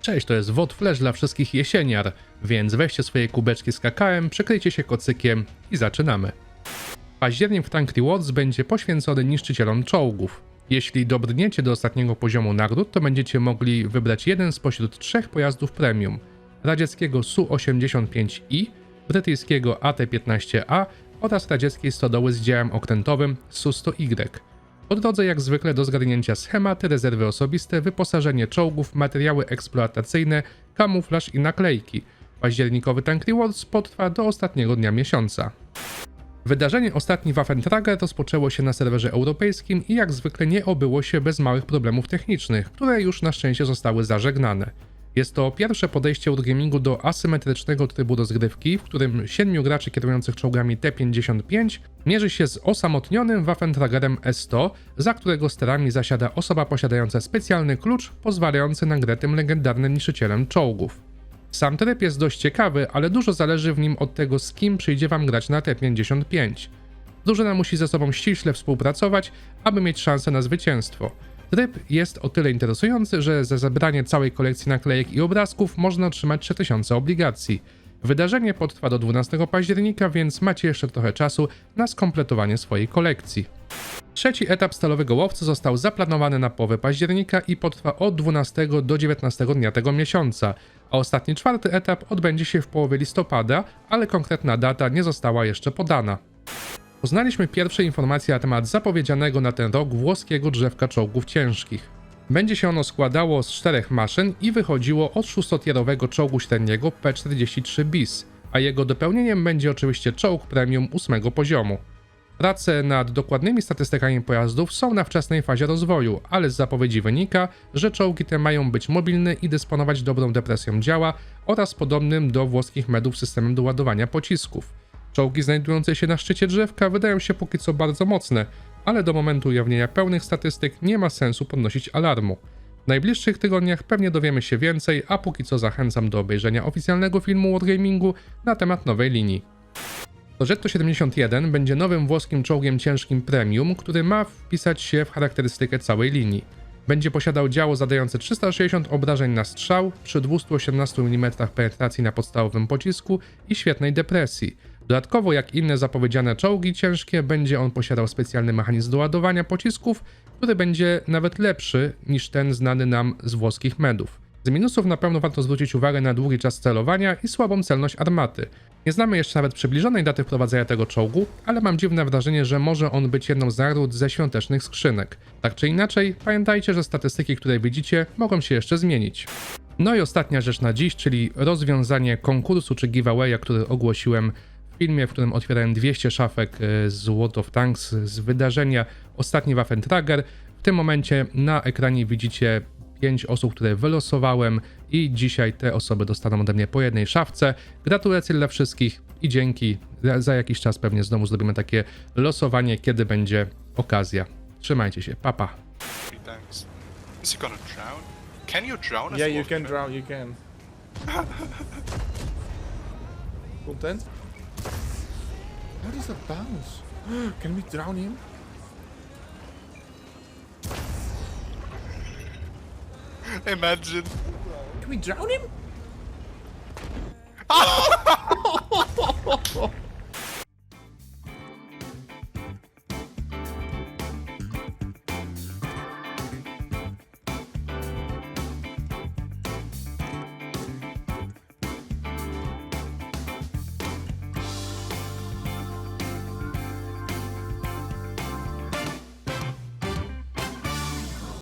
Cześć, to jest WOD Flash dla wszystkich jesieniar, więc weźcie swoje kubeczki z kakałem, przykryjcie się kocykiem i zaczynamy. Październik w Tank Rewards będzie poświęcony niszczycielom czołgów. Jeśli dobrniecie do ostatniego poziomu nagród, to będziecie mogli wybrać jeden spośród trzech pojazdów premium. Radzieckiego Su-85i, brytyjskiego AT-15A oraz radzieckiej stodoły z działem okrętowym Su-100Y. Po drodze jak zwykle do zgarnięcia schematy, rezerwy osobiste, wyposażenie czołgów, materiały eksploatacyjne, kamuflaż i naklejki. Październikowy Tank Rewards potrwa do ostatniego dnia miesiąca. Wydarzenie Ostatni Waffentrager rozpoczęło się na serwerze europejskim i jak zwykle nie obyło się bez małych problemów technicznych, które już na szczęście zostały zażegnane. Jest to pierwsze podejście Wargamingu do asymetrycznego trybu rozgrywki, w którym siedmiu graczy kierujących czołgami T-55 mierzy się z osamotnionym Waffentragerem S-100, za którego sterami zasiada osoba posiadająca specjalny klucz pozwalający na grę tym legendarnym niszczycielem czołgów. Sam tryb jest dość ciekawy, ale dużo zależy w nim od tego, z kim przyjdzie wam grać na T55. Drużyna musi ze sobą ściśle współpracować, aby mieć szansę na zwycięstwo. Tryb jest o tyle interesujący, że za zebranie całej kolekcji naklejek i obrazków można otrzymać 3000 obligacji. Wydarzenie potrwa do 12 października, więc macie jeszcze trochę czasu na skompletowanie swojej kolekcji. Trzeci etap stalowego łowcy został zaplanowany na połowę października i potrwa od 12 do 19 dnia tego miesiąca, a ostatni czwarty etap odbędzie się w połowie listopada, ale konkretna data nie została jeszcze podana. Poznaliśmy pierwsze informacje na temat zapowiedzianego na ten rok włoskiego drzewka czołgów ciężkich. Będzie się ono składało z czterech maszyn i wychodziło od szóstotierowego czołgu średniego P-43 BIS, a jego dopełnieniem będzie oczywiście czołg premium ósmego poziomu. Prace nad dokładnymi statystykami pojazdów są na wczesnej fazie rozwoju, ale z zapowiedzi wynika, że czołgi te mają być mobilne i dysponować dobrą depresją działa oraz podobnym do włoskich medów systemem do ładowania pocisków. Czołgi znajdujące się na szczycie drzewka wydają się póki co bardzo mocne, ale do momentu ujawnienia pełnych statystyk nie ma sensu podnosić alarmu. W najbliższych tygodniach pewnie dowiemy się więcej, a póki co zachęcam do obejrzenia oficjalnego filmu Wargamingu na temat nowej linii. Progetto 71 będzie nowym włoskim czołgiem ciężkim premium, który ma wpisać się w charakterystykę całej linii. Będzie posiadał działo zadające 360 obrażeń na strzał przy 218 mm penetracji na podstawowym pocisku i świetnej depresji. Dodatkowo, jak inne zapowiedziane czołgi ciężkie, będzie on posiadał specjalny mechanizm do ładowania pocisków, który będzie nawet lepszy niż ten znany nam z włoskich medów. Z minusów na pewno warto zwrócić uwagę na długi czas celowania i słabą celność armaty. Nie znamy jeszcze nawet przybliżonej daty wprowadzenia tego czołgu, ale mam dziwne wrażenie, że może on być jedną z nagród ze świątecznych skrzynek. Tak czy inaczej, pamiętajcie, że statystyki, które widzicie, mogą się jeszcze zmienić. No i ostatnia rzecz na dziś, czyli rozwiązanie konkursu czy giveawaya, który ogłosiłem filmie, w którym otwierałem 200 szafek e, z World of Tanks z wydarzenia Ostatni Waffentrager. W tym momencie na ekranie widzicie 5 osób, które wylosowałem i dzisiaj te osoby dostaną ode mnie po jednej szafce. Gratulacje dla wszystkich i dzięki. Za- jakiś czas pewnie znowu zrobimy takie losowanie, kiedy będzie okazja. Trzymajcie się, papa. Pa. Thanks. Is he gonna drown? Can you drown as Yeah, a you wolf can man? drown, you can. Content? How does that bounce? can we drown him? Imagine. Can we drown him?